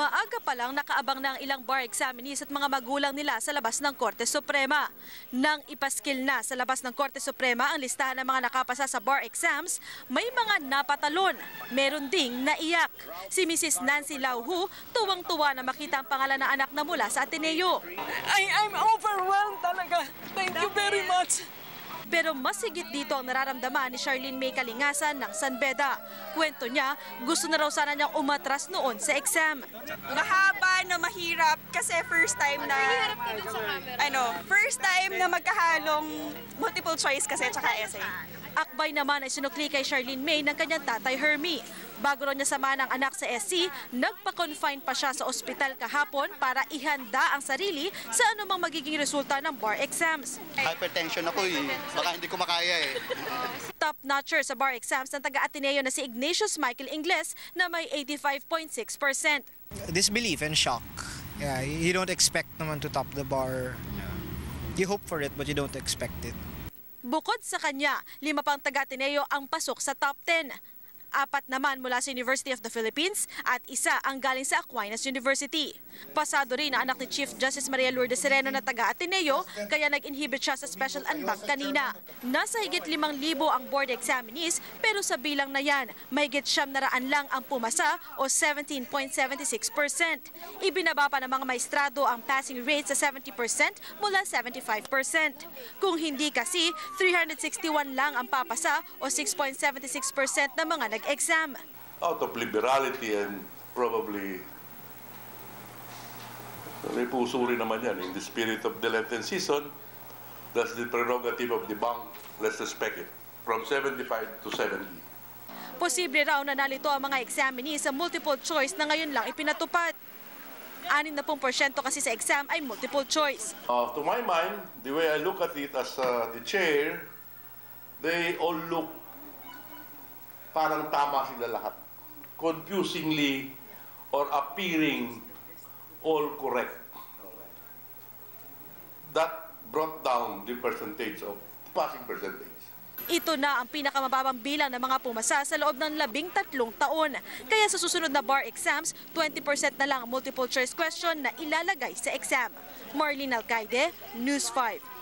Maaga pa lang nakaabang na ang ilang bar examinees at mga magulang nila sa labas ng Korte Suprema. Nang ipaskil na sa labas ng Korte Suprema ang listahan ng mga nakapasa sa bar exams, may mga napatalon. Meron ding naiyak. Si Mrs. Nancy Lauhu, tuwang-tuwa na makita ang pangalan ng anak na mula sa Ateneo. I, I'm overwhelmed talaga. Thank you very much. Pero mas higit dito ang nararamdaman ni Charlene May Kalingasan ng San Beda. Kwento niya, gusto na raw sana niyang umatras noon sa exam. mahaba na mahirap kasi first time na ano, first time na magkahalong multiple choice kasi tsaka essay. Akbay naman ay sinukli kay Charlene May ng kanyang tatay Hermie. Bago raw niya samahan ang anak sa SC, nagpa-confine pa siya sa ospital kahapon para ihanda ang sarili sa anumang magiging resulta ng bar exams. Hypertension ako eh. Baka hindi ko makaya eh. Top-notcher sa bar exams ng taga-Ateneo na si Ignatius Michael Ingles na may 85.6%. disbelief and shock. Yeah, you don't expect naman to top the bar. You hope for it, but you don't expect it. Bukod sa kanya, lima pang taga-Ateneo ang pasok sa top 10. Apat naman mula sa University of the Philippines at isa ang galing sa Aquinas University. Pasado rin ang anak ni Chief Justice Maria Lourdes Sereno na taga-Ateneo kaya nag-inhibit siya sa special unbank kanina. Nasa higit 5,000 ang board examinees pero sa bilang na yan, may higit siyam na raan lang ang pumasa o 17.76%. Ibinaba pa ng mga maestrado ang passing rate sa 70% mula 75%. Kung hindi kasi, 361 lang ang papasa o 6.76% ng mga nag-exam. out of liberality and probably may puso rin naman yan. In the spirit of the Lenten season, that's the prerogative of the bank. Let's respect it. From 75 to 70. Posible raw na nalito ang mga examinees sa multiple choice na ngayon lang ipinatupad. 60% kasi sa exam ay multiple choice. Uh, to my mind, the way I look at it as uh, the chair, they all look parang tama sila lahat. Confusingly or appearing all correct. That brought down the percentage of passing percentage. Ito na ang pinakamababang bilang ng mga pumasa sa loob ng labing tatlong taon. Kaya sa susunod na bar exams, 20% na lang ang multiple choice question na ilalagay sa exam. Marlene Alcaide, News 5.